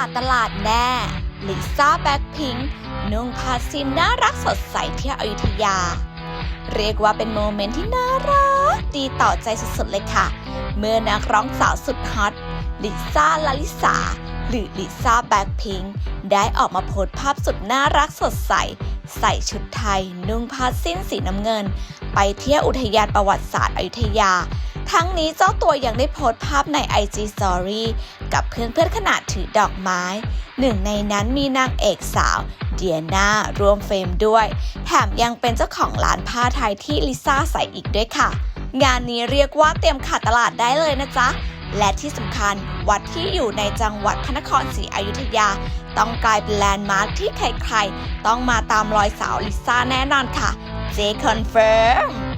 าดตลาดแน่ลิซ่าแบ็คพิงค์นุ่งผ้าสิ้นน่ารักสดใสที่อยุธยา เรียกว่าเป็นโมเมนต์ที่น่ารัก ดีต่อใจสุดๆเลยค่ะ เมื่อนักร้องสาวสุดฮอตลิซ่าลาลิสาหรือลิซ่าแบ็คพิงค์ได้ออกมาโพสต์ภาพสุดน่ารักสดใส ใส่ชุดไทย นุ่งผ้าสิ้นสีน้ำเงิน ไปเที่ยวอุทยานประวัติศาสตร์อยุธยา ทั้งนี้เจ้าตัวยังได้โพสต์ภาพใน IG Story กับเพื่อนๆขณะถือดอกไม้ หนึ่งในนั้นมีนางเอกสาวเดียนารวมเฟรมด้วย แถมยังเป็นเจ้าของร้านผ้าไทยที่ลิซ่าใส่อีกด้วยค่ะ งานนี้เรียกว่าเตรียมขาดตลาดได้เลยนะจ๊ะ และที่สำคัญวัดที่อยู่ในจังหวัดพระนครศรีอยุธยา ต้องกลายเป็นแลนด์มาร์คที่ใครๆ ต้องมาตามรอยสาวลิซ่าแน่นอนค่ะ เจคอนเฟิร์ม